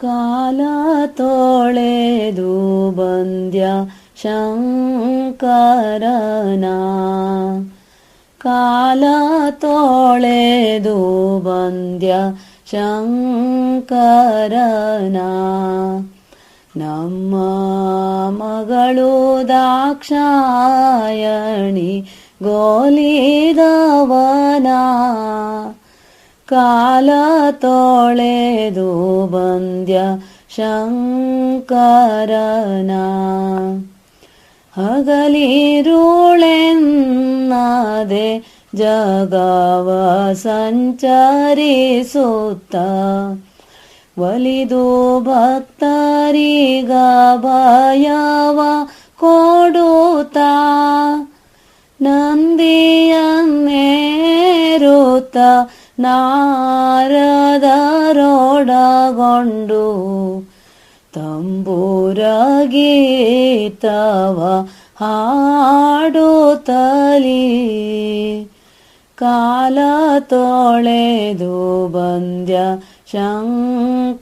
ಕಾಲ ತೊಳೆದು ಬಂದ್ಯ ಶಂಕರನ ಕಾಲ ತೊಳೆದು ಬಂದ್ಯ ಶಂಕರನ ನಮ್ಮ ಮಗಳು ದಾಕ್ಷಾಯಣಿ ಗೋಲಿದವನ ಕಾಲ ತೊಳೆದು ಬಂದ್ಯ ಶಂಕರನ. ಹಗಲಿರುಳೆನ್ನದೆ ಜಗವ ಸಂಚರಿಸುತ್ತ. ಒಲಿದು ಭಕ್ತರಿಗ ಭಯವ ಕೊಡುತ್ತ. ನಂದಿಯನ್ನೇರುತ್ತ ನಾರದರೊಡಗೊಂಡು ತಂಬೂರ ಗೀತವ ಹಾಡುತ್ತಲಿ ಕಾಲ ತೊಳೆದು ಬಂದ್ಯ ಶಂಕರನ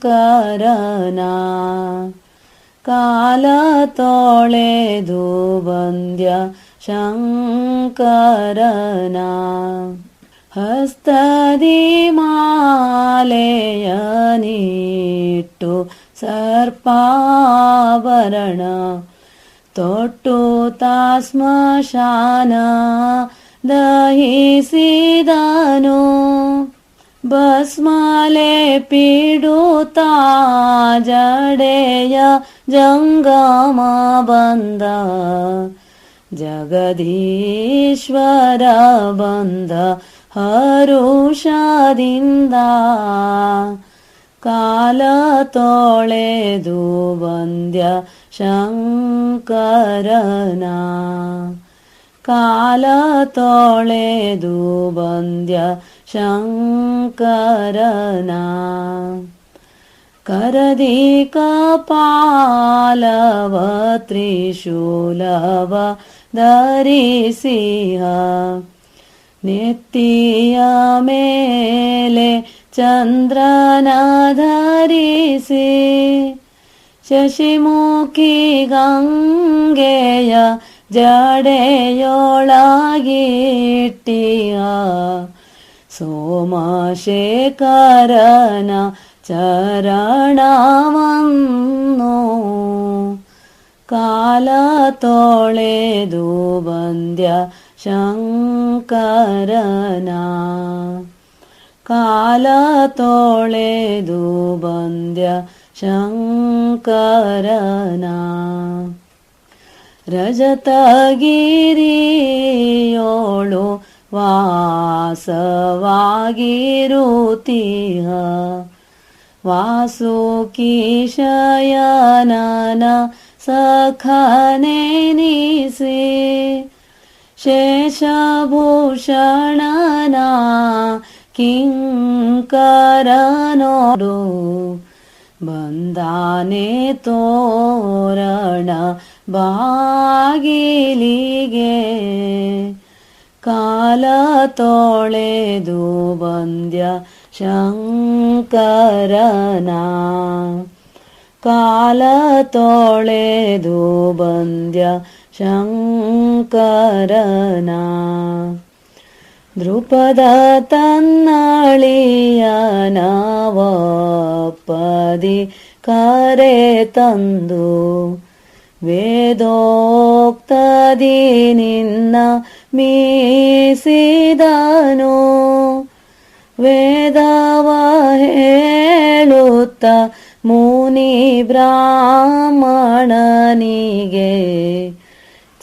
ಕಾಲ ತೊಳೆದು ಬಂದ್ಯ ಶಂಕರನ ಹಸ್ತದಿ ಮಾಲೆಯನಿಟ್ಟು ಸರ್ಪಾಭರಣ ತೊಟ್ಟು ತಾಸ್ಮಶಾನ ದಹಿಸಿದನು ಭಸ್ಮಾಲೆ ಪಿಡುತ್ತಾ ಜಡೆಯ ಜಂಗಮ ಬಂದ ಜಗದೀಶ್ವರ ಬಂದ ಹರುಷದಿಂದ ಕಾಲ ತೊಳೆದು ಬಂದ್ಯ ಶಂಕರನ ಕಾಲ ತೊಳೆದು ಬಂದ್ಯ ಶಂಕರನ करदि कपालव त्रिशूल धरिषिया नित्य मेले चन्द्रना धरिषी शशिमुखी गङ्गेया जडेयो ಚರಣವನ್ನು ಕಾಲ ತೊಳೆದು ಬಂದ್ಯ ಶಂಕರನ ಕಾಲ ತೊಳೆದು ಬಂದ್ಯ ಶಂಕರನ ರಜತಗಿರಿಯೋಳು ವಾಸವಾಗಿರುತ್ತೀಹ ವಾಸುಕೀಶಯನನ ಸಖನೆನಿಸಿ ಶೇಷಭೂಷಣನ ಕಿಂಕರನೋಡು ಬಂದಾನೆ ತೋರಣ ಬಾಗಿಲಿಗೆ. ಕಾಲ ತೊಳೆದು ಬಂದ್ಯ ಶಂಕರನ ಕಾಲ ತೊಳೆದು ಬಂದ್ಯ ಶಂಕರನ. ದೃಪದ ತನ್ನಳಿಯನವಪ್ಪದಿ ಕರೆ ತಂದು ವೇದೋಕ್ತದಿ ನಿನ್ನ ಮೀಸಿದನು. ವೇದವ ಹೇಳುತ್ತ ಮುನಿ ಬ್ರಾಹ್ಮಣನಿಗೆ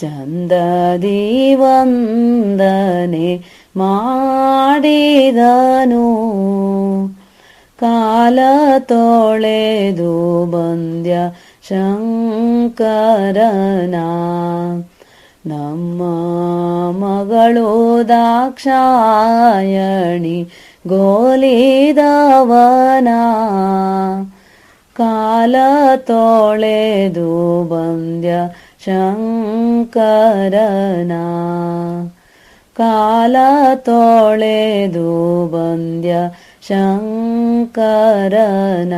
ಚಂದದಿ ವಂದನೆ ಮಾಡಿದನು. ಕಾಲ ತೊಳೆದು ಬಂದ್ಯ ಶಂಕರನ. ನಮ್ಮ ಮಗಳು ದಾಕ್ಷಾಯಣಿ ಗೋಲಿದವನ. ಕಾಲ ತೊಳೆದು ಬಂದ್ಯ ಶಂಕರನ. ಕಾಲ ತೊಳೆದು ಬಂದ್ಯ ಶಂಕರನ.